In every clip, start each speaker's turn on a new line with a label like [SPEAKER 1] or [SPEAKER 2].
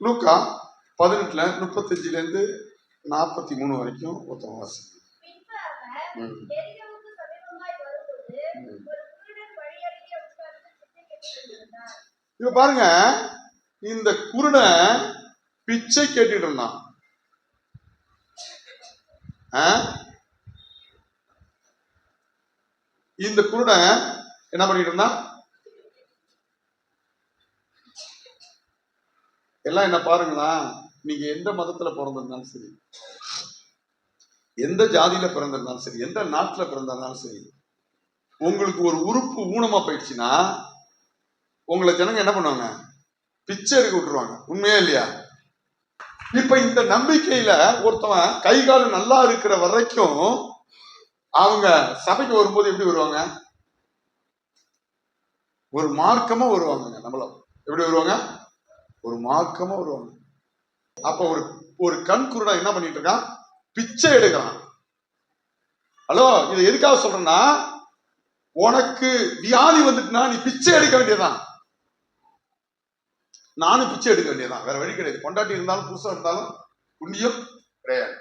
[SPEAKER 1] லூக்கா பதினெட்டுல முப்பத்தஞ்சுல இருந்து நாற்பத்தி மூணு வரைக்கும் ஒருத்தவங்க வாசி. இப்ப பாருங்க இந்த குருடன் பிச்சை கேட்டுட்டு இருந்தான். ஆ? இந்த குருடன் என்ன பண்ணிட்டு இருந்தான்? எல்லாம் என்ன பாருங்களேன் நீங்க எந்த மதத்துல பிறந்திருந்தாலும் சரி எந்த ஜாதியில பிறந்திருந்தாலும் சரி எந்த நாட்டுல பிறந்திருந்தாலும் சரி உங்களுக்கு ஒரு உறுப்பு ஊனமா போயிடுச்சுன்னா உங்களை ஜனங்க என்ன பண்ணுவாங்க? பிச்சை எடுக்க விட்டுருவாங்க. உண்மையா இல்லையா? இப்ப இந்த நம்பிக்கையில ஒருத்தவன் கை கால் நல்லா இருக்கிற வரைக்கும் அவங்க சபைக்கு வரும்போது எப்படி வருவாங்க? ஒரு மார்க்கமா வருவாங்க நம்மள. எப்படி வருவாங்க? ஒரு மாக்கமா வருவாங்க அப்ப ஒரு ஒரு கண்குருடா என்ன பண்ணிட்டு இருக்கான்? பிச்சை எடுக்கிறான். ஹலோ இது எதுக்காக சொல்றேன்னா உனக்கு வியாதி வந்துட்டுனா நீ பிச்சை எடுக்க வேண்டியதுதான். நானும் பிச்சை எடுக்க வேண்டியதுதான். வேற வழி கிடையாது. பொண்டாட்டி இருந்தாலும் புதுசா இருந்தாலும் புண்ணியம் கிடையாது.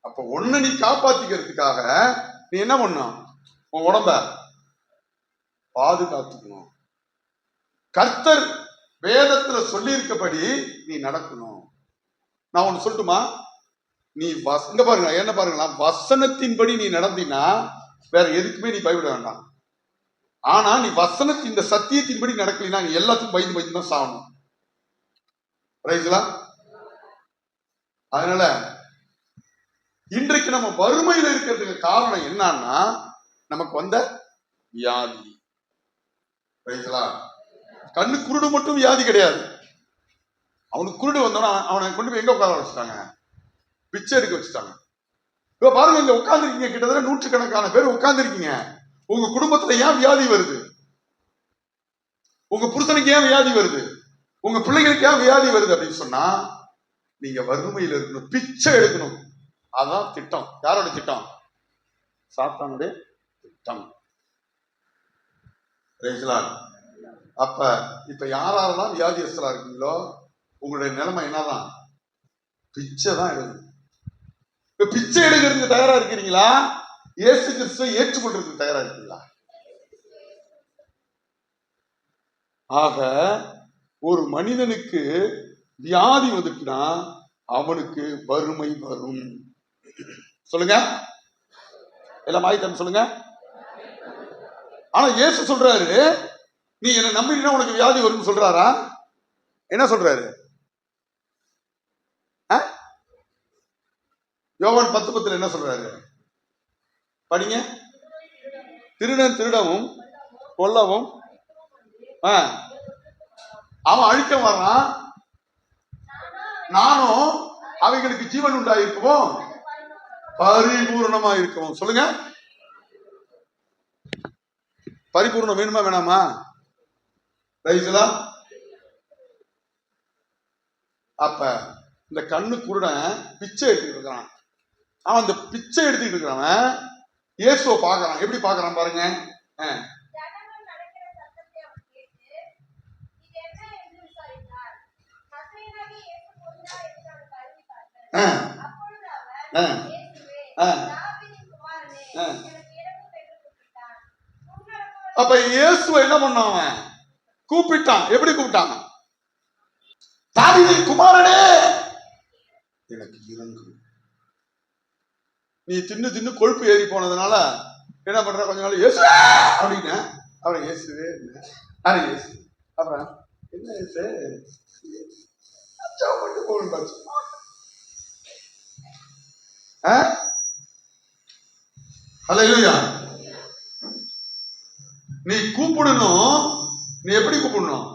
[SPEAKER 1] அப்ப ஒண்ணு நீ காப்பாத்திக்கிறதுக்காக நீ என்ன பண்ணும் உன் உடம்ப பாதுகாத்துக்கணும். கர்த்தர் வேதத்துல சொல்லியிருக்கபடி நீ நடக்கணும். நான் ஒண்ணு சொல்லட்டுமா? நீ வஸ் இங்க பாருங்க என்ன பாருங்களா? வசனத்தின்படி நீ நடந்தினா வேற எதுக்குமே நீ பயப்பட வேண்டாம் ஆனா நீ வசனத்தின் இந்த சத்தியத்தின்படி நடக்கலாம் நீ எல்லாத்துக்கும் பயந்து பயந்து தான் சாகணும். ரைஸ்லா அதனால இன்றைக்கு நம்ம வறுமையில இருக்கிறதுக்கு காரணம் என்னன்னா நமக்கு வந்த வியாதி. ரைஸ்லா கண்ணு குருடு மட்டும் வியாதி கிடையாது. அவனுக்கு குருடு வந்தோன்னா அவனை கொண்டு போய் எங்க உட்கார வச்சுட்டாங்க? பிச்சை எடுக்க வச்சுட்டாங்க. இப்ப பாருங்க இங்க உட்காந்துருக்கீங்க கிட்டத்தட்ட நூற்றுக்கணக்கான பேர் உட்காந்துருக்கீங்க உங்க குடும்பத்துல ஏன் வியாதி வருது? உங்க புருஷனுக்கு ஏன் வியாதி வருது? உங்க பிள்ளைகளுக்கு ஏன் வியாதி வருது அப்படின்னு சொன்னா நீங்க வறுமையில இருக்கணும் பிச்சை எடுக்கணும். அதான் திட்டம். யாரோட திட்டம்? சாத்தானுடைய திட்டம். ரைட்டுங்களா? அப்ப இப்ப யாரெல்லாம் வியாதியஸ்தலா இருக்கீங்களோ உங்களுடைய நிலைமை என்னதான்? பிச்சை தான் எடுங்க. இப்ப பிச்சை எடுக்கிறதுக்கு தயாரா இருக்கிறீங்களா? இயேசு கிறிஸ்துவை ஏற்றுக்கொள்றதுக்கு தயாரா இருக்கீங்களா? ஆக ஒரு மனிதனுக்கு வியாதி வந்துட்டுனா அவனுக்கு வறுமை வரும். சொல்லுங்க. எல்லாம் ஆயிட்டான்னு சொல்லுங்க. ஆனா இயேசு சொல்றாரு நீ என்ன நம்பினா உனக்கு வியாதி வரும்னு சொல்றாரா? என்ன சொல்றாரு? ஆ? யோவான் பத்து பத்துல என்ன சொல்றாரு? படிங்க. திருடன் திருடவும் கொல்லவும் ஆ. அவன் அழிக்க வர்றான். நானும் அவைகளுக்கு ஜீவன் உண்டாயிருக்கவும். பரிபூர்ணமா இருக்கவும் சொல்லுங்க. பரிபூர்ணம் வேணுமா வேணாமா? ரைஸ்லா அப்ப இந்த கண்ணு குருடன் பிச்சை எடுத்துக்கிட்டு இருக்கிறான். அவன் அந்த பிச்சை எடுத்துக்கிட்டு இருக்கிறவன் இயேசுவை பார்க்கறான். எப்படி பார்க்கறான் பாருங்க. அப்ப இயேசுவை என்ன பண்ணான் அவன்? கூப்பிட்டான். எப்படி கூப்பிட்டாங்க தாவிதின் குமாரனே! எனக்கு இறங்கு. நீ தின்னு தின்னு கொழுப்பு ஏறி போனதுனால என்ன பண்ற? கொஞ்ச நாள் இயேசு அப்படின்னு அப்புறம் இயேசுவே அரை இயேசு. அப்புறம் என்ன இயேசு? அச்சா மட்டும் போகணும் பாச்சு ஹalleluya நீ கூப்பிடணும். நீ எப்படி கூப்பிடணும்?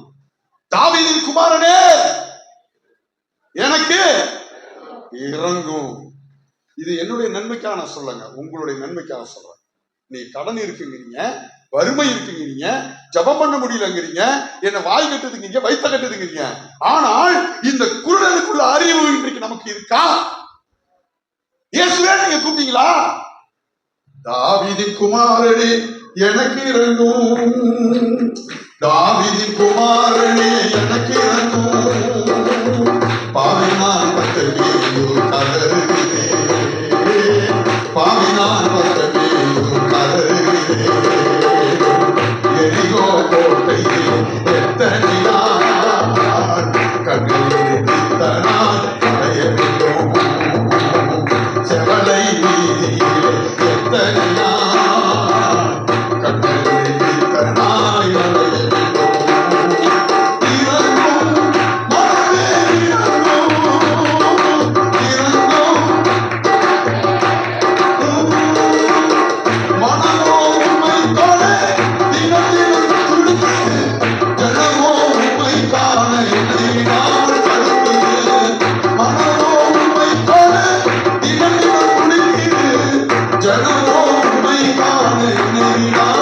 [SPEAKER 1] தாவீதின் குமாரனே! எனக்கு இறங்கும். இது என்னுடைய நன்மைக்காக நான் சொல்லுங்க உங்களுடைய நன்மைக்காக சொல்றேன் நீ கடன் இருக்குங்கிறீங்க வறுமை இருக்குங்கிறீங்க ஜெபம் பண்ண முடியலங்கிறீங்க என்ன வாய் கட்டுதுங்கிறீங்க வைத்த கட்டுதுங்கிறீங்க. ஆனால் இந்த குரலுக்குள்ள அறிவு இன்றைக்கு நமக்கு இருக்கா? இயேசுவே நீங்க கூப்பிட்டீங்களா? தாவீதின் குமாரனே எனக்கு இறங்கும். தாவிதி குமாரனே எனக்கு இறங்கும் பாவினான் பத்தவேயூர் கதறுகிறே பாவினான் பத்தவேயூர் கதறுகிறே எரிகோ கோட்டையில் எத்தனையார் கண்ணிலே தனால் பயமிடும் செவலை வீதியில் எத்தனை America, America.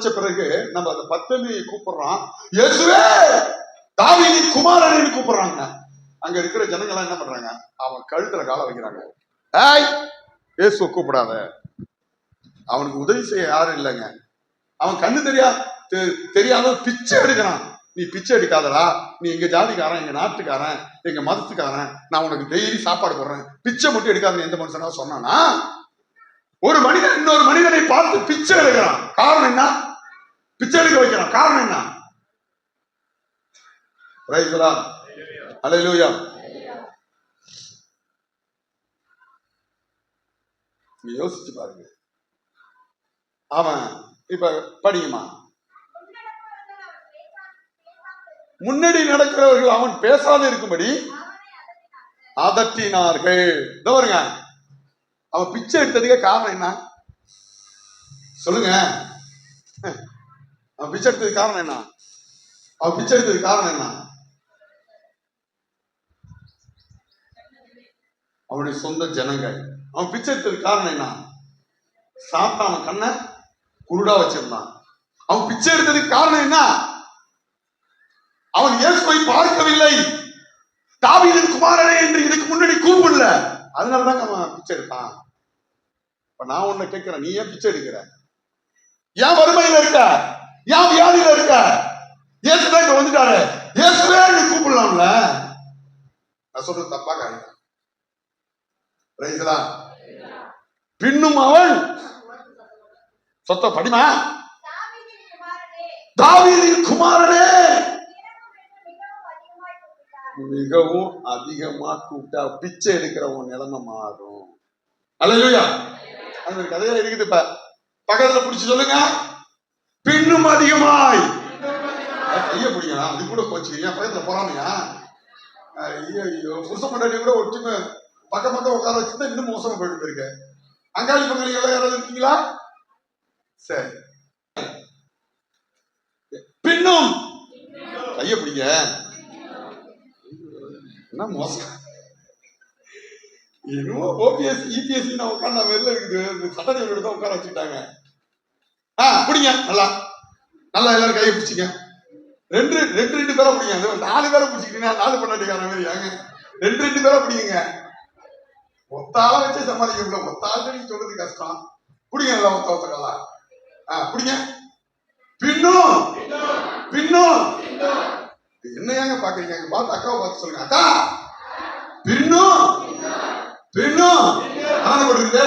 [SPEAKER 1] காசு பிறகு நம்ம அந்த பத்தமையை கூப்பிடுறோம். இயேசுவே! தாவியின் குமாரனை கூப்பிடுறாங்க. அங்க இருக்கிற ஜனங்கள் எல்லாம் என்ன பண்றாங்க? அவன் கழுத்துல காலை வைக்கிறாங்க. ஏய் இயேசுவை கூப்பிடாத. அவனுக்கு உதவி செய்ய யாரும் இல்லைங்க. அவன் கண்ணு தெரியா தெரியாத பிச்சை எடுக்கிறான். நீ பிச்சை எடுக்காதடா. நீ எங்க ஜாதிக்காரன் எங்க நாட்டுக்காரன் எங்க மதத்துக்காரன். நான் உனக்கு டெய்லி சாப்பாடு போடுறேன். பிச்சை மட்டும் எடுக்காதுன்னு எந்த மனுஷனா? சொன்னானா? ஒரு மனிதன் இன்னொரு மனிதனை பார்த்து பிச்சை எடுக்கிறான். காரணம் என்ன? பிச்சை எடுக்க வைக்கிறான் காரணம் என்ன? ரைசரா அலையிலூயா நீ யோசிச்சு பாருங்க. அவன் இப்ப படியுமா? முன்னாடி நடக்கிறவர்கள் அவன் பேசாது இருக்கும்படி அதட்டினார்கள். இதோ பாருங்க. அவன் பிச்சை எடுத்ததுக்கே காரணம் என்ன? சொல்லுங்க. அவன் பிச்சை எடுத்ததுக்கு காரணம் என்ன? அவன் பிச்சை எடுத்ததுக்கு காரணம் என்ன? அவனுடைய சொந்த ஜனங்கள். அவன் பிச்சை எடுத்ததுக்கு காரணம் என்ன? சாப்பிட்ட அவன் கண்ணை குருடா வச்சிருந்தான். அவன் பிச்சை எடுத்ததுக்கு காரணம் என்ன? அவன் இயேசுவை பார்க்கவில்லை. தாவீதின் குமாரனே என்று இதுக்கு முன்னாடி கூப்பிடல. அதனாலதான் அவன் பிச்சை எடுத்தான். இப்ப நான் உன்னை கேட்கிறேன் நீ ஏன் பிச்சை எடுக்கிற? ஏன் வறுமையில இருக்க? ஏன் வியாதியில இருக்க? இயேசுதான் இங்க வந்துட்டாரு. இயேசுவே நீ கூப்பிடலாம்ல? நான் சொல்றது தப்பா காரணம். பின்னும் அவன் சொத்த படிமா? தாவீதின் குமாரனே. மிகவும் அதிகமா கூப்பிட்டா பிச்சை எடுக்கிறவன் நிலைமை மாறும். அல்லையா அந்த ஒரு கதையா இருக்குது இப்ப. பக்கத்துல புடிச்சு சொல்லுங்க. பின்னும் அதிகமாய். கைய பிடிக்கலாம் அது கூட போச்சு. ஏன் பக்கத்துல போறாமையா? ஐயோ ஐயோ புருஷ பண்டாட்டி கூட ஒற்றுமை பக்கம் பக்கம் உட்கார வச்சுதான் இன்னும் மோசமா போயிட்டு போயிருக்க. அங்காளி பங்காளி எல்லாம் யாராவது இருக்கீங்களா சரி. பின்னும். கைய பிடிங்க. என்ன மோசம்? என்னமோ ஓபிஎஸ் இபிஎஸ்சி நான் உட்கார்ந்த வெளில இருக்குது. இந்த சட்டத்தை தான் உட்கார வச்சுட்டாங்க ஆ பிடிங்க நல்லா. நல்லா எல்லாரும் கையை பிடிச்சிங்க. ரெண்டு ரெண்டு ரெண்டு பேரை பிடிங்க அது நாலு பேரை பிடிச்சிக்கிட்டீங்கன்னா நாலு பண்ணாட்டிக்கார மாதிரி ஆங்க ரெண்டு ரெண்டு பேரை பிடிங்க ஒத்தால வச்சு சமாளிக்க முடியல. ஒத்தால நீங்க சொல்றது கஷ்டம். பிடிங்க நல்லா ஒத்த ஒத்தக்கலா ஆ பிடிங்க பின்னும் பின்னும் என்ன ஏங்க பாக்குறீங்க? பார்த்து அக்காவை பார்த்து சொல்லுங்க. அக்கா. பின்னும் பின்னும் அதான போட்டுருக்குது?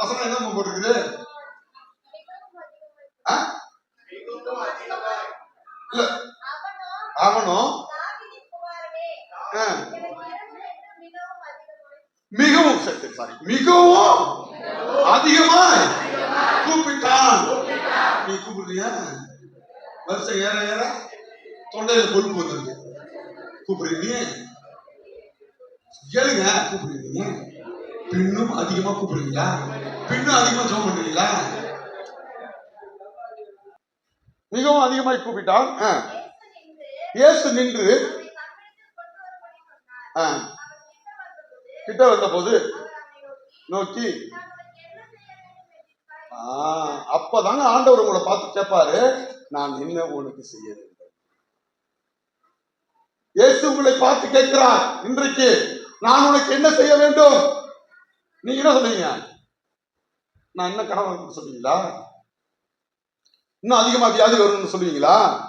[SPEAKER 1] பசங்க என்ன போட்டுருக்குது? இல்ல. அவனும் மிகவும் சரி சாரி மிகவும் அதிகமாய் கூப்பிட்டான். நீ கூப்பிடுறியா? வருஷம் ஏற ஏற. தொண்டையில கொழுப்பு வந்துருக்கு. கூப்பிடுறீங்க கேளுங்க கூப்பிடுறீங்க பின்னும் அதிகமா கூப்பிடுறீங்களா? பின்னும் அதிகமா ஜோம் மிகவும் அதிகமாய் கூப்பிட்டான். இயேசு நின்று கிட்ட வந்த போது நோக்கி அப்பதாங்க ஆண்டவர் உங்களை பார்த்து கேட்பாரு நான் என்ன உனக்கு செய்ய வேண்டும்? இயேசு உங்களை பார்த்து கேட்கிறார் இன்றைக்கு நான் உனக்கு என்ன செய்ய வேண்டும்? நீங்க என்ன சொல்றீங்க? நான் என்ன கடன் சொல்றீங்களா? இன்னும் அதிகமா வியாதி வரும்னு சொல்லுவீங்களா?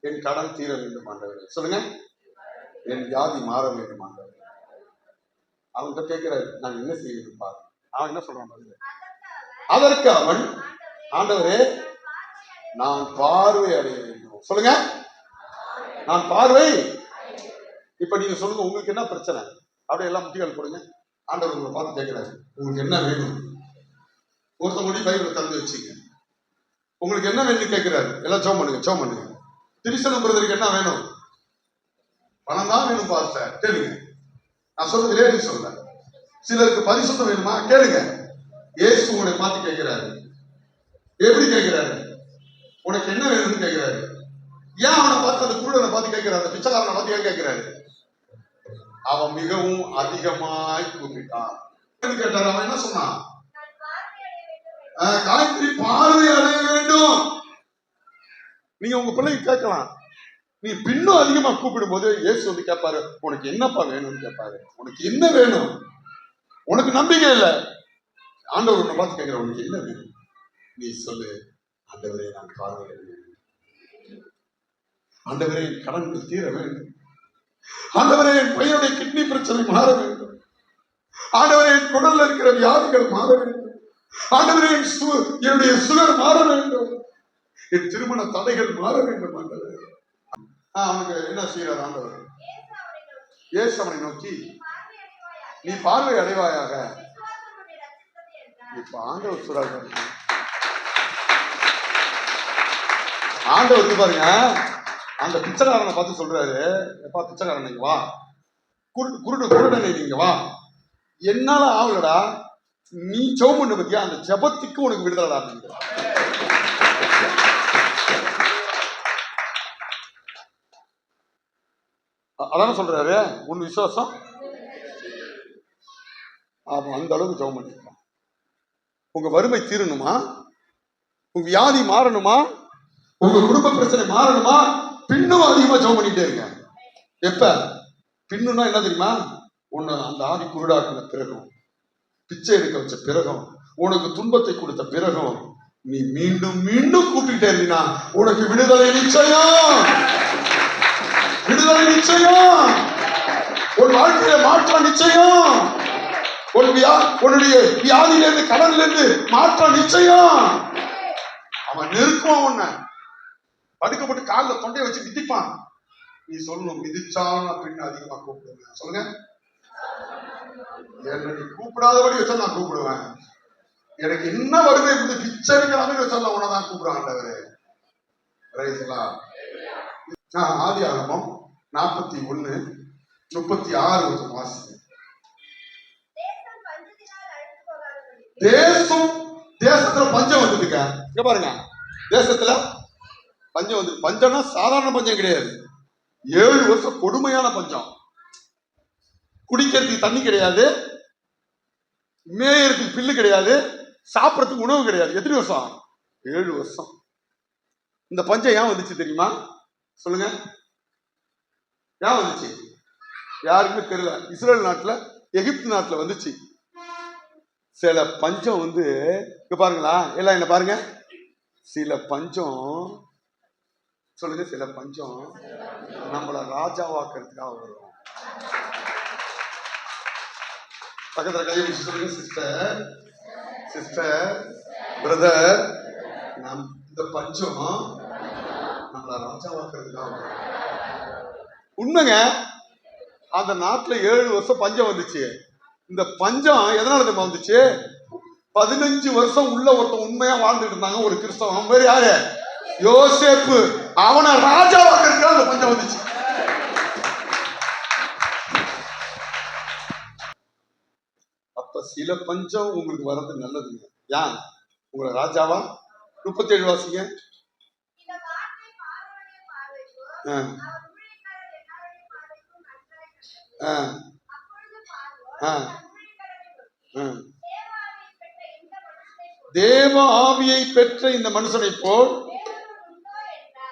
[SPEAKER 1] என் கடன் தீர வேண்டும் ஆண்டவரே. சொல்லுங்க. என் வியாதி மாற வேண்டும் ஆண்டவரே. அவன்கிட்ட கேட்கிறாரு நான் என்ன செய்ய வேண்டும் பாரு. அவன் என்ன சொல்றான் பாருங்க. அதற்கு அவன் ஆண்டவரே நான் பார்வை அடைய வேண்டும். சொல்லுங்க. நான் பார்வை. இப்ப நீங்க சொல்லுங்க உங்களுக்கு என்ன பிரச்சனை? அப்படியே எல்லாம் முட்டிகள் கொடுங்க ஆண்டவர் உங்களை பார்த்து கேட்கிறாரு. உங்களுக்கு என்ன வேணும்? ஒருத்தவங்க முடி பைபிள் திறந்து வச்சுங்க. உங்களுக்கு என்ன வேணும்னு கேட்கிறாரு? எல்லாம் சோம் பண்ணுங்க சோம் பண்ணுங்க. திருச்சலம் பிரதருக்கு என்ன வேணும்? பணம் தான் வேணும் பாஸ்டர் கேளுங்க. நான் சொல்றது லேடி சொல்ல சிலருக்கு பரிசுத்தம் வேணுமா? கேளுங்க. இயேசு உங்களை பார்த்து கேட்கிறாரு. எப்படி கேட்கிறாரு? உனக்கு என்ன வேணும்னு கேட்கிறாரு. ஏன் அவனை பார்த்து அந்த குருடனை பார்த்து கேட்கிறாரு? அந்த பிச்சைக்காரனை பார்த்து ஏன் கேட்கிறாரு? அவன் மிகவும் அதிகமாய் கூப்பிட்டான். கேட்டாரு? அவன் என்ன சொன்னான்? காயத்ரி பார்வை அடைய வேண்டும். நீங்க உங்க பிள்ளைக்கு கேட்கலாம். நீ பின்னும் அதிகமா கூப்பிடும் போது இயேசு வந்து கேட்பாரு உனக்கு என்னப்பா வேணும்னு கேட்பாரு. உனக்கு என்ன வேணும்? உனக்கு நம்பிக்கை இல்லை. ஆண்டவர் உன்னை பார்த்து கேட்கிற உனக்கு என்ன வேணும்? நீ சொல்லு ஆண்டவரே நான் பார்வை ஆண்டவரே என் கடன் தீர வேண்டும். ஆண்டவரே என் பையனுடைய கிட்னி பிரச்சனை மாற வேண்டும். ஆண்டவரே என் குடல்ல இருக்கிற வியாதிகள் மாற வேண்டும். ஆண்டவரே என்னுடைய சுகர் மாற வேண்டும். என் திருமண தடைகள் மாற வேண்டும் ஆண்டவர். அவங்க அவனுக்கு என்ன செய்யறார் ஆண்டவர்?
[SPEAKER 2] இயேசு அவனை நோக்கி, "நீ பார்வை அடைவாயாக.
[SPEAKER 1] நீ இப்ப ஆண்டவர் சொல்றாரு ஆண்டவர் பாருங்க அந்த பிச்சைக்காரனை பார்த்து சொல்றாரு எப்பா பிச்சைக்காரன் நீங்க வா. குருடு குருடனை நீங்க வா. என்னால ஆகலடா. நீ ஜெபம் பண்ண பத்தியா? அந்த ஜெபத்துக்கு உனக்கு விடுதலை அப்படிங்கிற. அதான அதானே சொல்றாரு? உன் விசுவாசம்? ஆமா அந்த அளவுக்கு ஜெபம் பண்ணிருக்கான் உங்க வறுமை தீரணுமா? உங்க வியாதி மாறணுமா? உங்க குடும்ப பிரச்சனை மாறணுமா? பின்னும் அதிகமா ஜெபம் பண்ணிட்டே இருங்க எப்ப? பின்னுனா என்ன தெரியுமா? உன்னை அந்த ஆதி குருடாக்குன பிறகும். பிச்சை எடுக்க வச்ச பிறகும் உனக்கு துன்பத்தை கொடுத்த பிறகும் நீ மீண்டும் மீண்டும் கூப்பிட்டுட்டே இருந்தீனா உனக்கு விடுதலை நிச்சயம். விடுதலை நிச்சயம். உன் வாழ்க்கையில மாற்றம் நிச்சயம். உன் வியா உன்னுடைய வியாதியிலிருந்து கடன்ல இருந்து மாற்றம் நிச்சயம். அவன் நெருக்குவான் உன்னை. படுக்கப்பட்டு காலில் தொண்டையை வச்சு மிதிப்பான். நீ சொல்லணும் மிதிச்சா நான் பின்ன அதிகமா கூப்பிடுங்க. சொல்லுங்க. என்ன கூப்பிடாதபடி வச்சா நான் கூப்பிடுவேன். எனக்கு என்ன வறுமை இருந்து பிச்சரிக்கலாமே மாதிரி வச்சா நான் உன்னதான் ரைஸ்லா ஆதி ஆகமம் நாற்பத்தி ஒண்ணு முப்பத்தி ஆறு ஒரு மாசம்
[SPEAKER 2] தேசம்
[SPEAKER 1] தேசம் தேசத்துல பஞ்சம் வந்ததுங்க இங்க பாருங்க. தேசத்துல பஞ்சம் வந்து பஞ்சம்னா சாதாரண பஞ்சம் கிடையாது. ஏழு வருஷம் கொடுமையான பஞ்சம். குடிக்கிறதுக்கு தண்ணி கிடையாது. மேயறதுக்கு பில்லு கிடையாது. சாப்பிட்றதுக்கு உணவு கிடையாது. எத்தனை வருஷம்? ஏழு வருஷம். இந்த பஞ்சம் ஏன் வந்துச்சு தெரியுமா? சொல்லுங்க. ஏன் வந்துச்சு? யாருக்குமே தெரியல. இஸ்ரேல் நாட்டில் எகிப்து நாட்டில் வந்துச்சு. சில பஞ்சம் வந்து இங்க பாருங்களா. எல்லாம் என்ன பாருங்க. சில பஞ்சம் சொல்லுங்க சில பஞ்சம் நம்மளை ராஜாவாக்குறதுக்காக வரும். பக்கத்துல கையை வச்சு சொல்லுங்க சிஸ்டர் சிஸ்டர் பிரதர் நம் இந்த பஞ்சம் நம்மள ராஜாவாக்குறதுக்காக உண்மைங்க அந்த நாட்டுல ஏழு வருஷம் பஞ்சம் வந்துச்சு. இந்த பஞ்சம் எதனால தெரியுமா வந்துச்சு? பதினஞ்சு வருஷம் உள்ள ஒருத்தன் உண்மையா வாழ்ந்துட்டு இருந்தாங்க ஒரு கிறிஸ்தவன். அவன் பேர் யாரு? யோசேப்பு. அவனை ராஜாவாக்கிறதுக்காக அந்த பஞ்சம் வந்துச்சு. சில பஞ்சம் உங்களுக்கு வர்றது நல்லதுங்க. ஏன் உங்களை ராஜாவா? முப்பத்தி ஏழு வாசிங்க.
[SPEAKER 2] தேவ ஆவியை பெற்ற இந்த
[SPEAKER 1] மனுஷனை போல்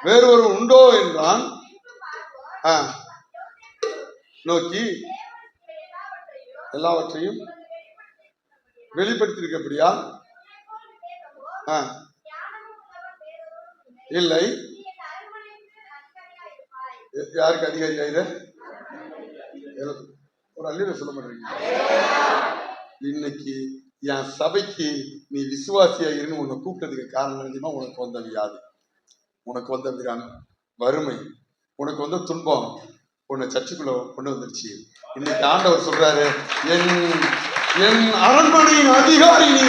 [SPEAKER 2] வேறொரு உண்டோ
[SPEAKER 1] என்றான்.
[SPEAKER 2] நோக்கி, எல்லாவற்றையும்
[SPEAKER 1] வெளிப்படுத்தியிருக்கப்படியா
[SPEAKER 2] இல்லை.
[SPEAKER 1] இல்லை யாருக்கு அதிகாரி ஆயிரு ஒரு அல்லில சொல்ல மாட்டேங்க இன்னைக்கு என் சபைக்கு நீ விசுவாசியா இருந்து உன்னை கூப்பிட்டதுக்கு காரணம் தெரியுமா? உனக்கு வந்த வியாதி. உனக்கு வந்த விதம் வறுமை. உனக்கு வந்த துன்பம். உன்னை சர்ச்சுக்குள்ள கொண்டு வந்துருச்சு. இன்னைக்கு ஆண்டவர் சொல்றாரு என் என் அரண்மனையின் அதிகாரி நீ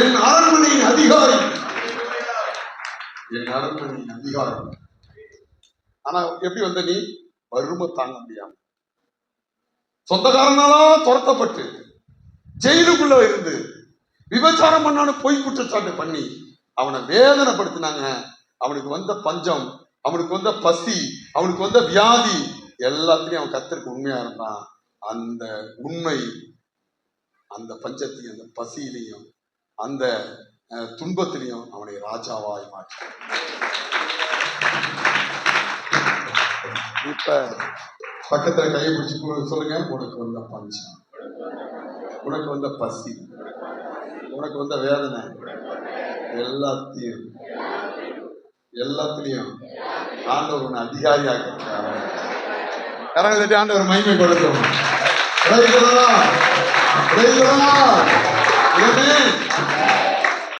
[SPEAKER 1] என் அரண்மனையின் அதிகாரி. என் அரண்மனையின் அதிகாரி. ஆனா எப்படி வந்த நீ? வறுமை தாங்க முடியாம. சொந்தக்காரனாலா துரத்தப்பட்டு ஜெயிலுக்குள்ள இருந்து விபச்சாரம் பண்ணான்னு பொய் குற்றச்சாட்டு பண்ணி அவனை வேதனைப்படுத்தினாங்க. அவனுக்கு வந்த பஞ்சம் அவனுக்கு வந்த பசி அவனுக்கு வந்த வியாதி எல்லாத்துலயும் அவன் கத்தருக்கு உண்மையா இருந்தான். அந்த உண்மை அந்த பஞ்சத்தையும் அந்த பசியிலையும் அந்த துன்பத்திலையும் அவனை ராஜாவாய் மாற்றி இப்ப பக்கத்துல கையை பிடிச்சி சொல்லுங்க. உனக்கு வந்த பஞ்சம். உனக்கு வந்த பசி. உனக்கு வந்த வேதனை. எல்லாத்தையும். எல்லாத்துலயும் ஆண்டவர் உன்னை அதிகாரியாக கரங்களை தட்டி ஆண்டவர் மகிமைப்படுத்தும் Praise the Lord. Praise the Lord. Amen.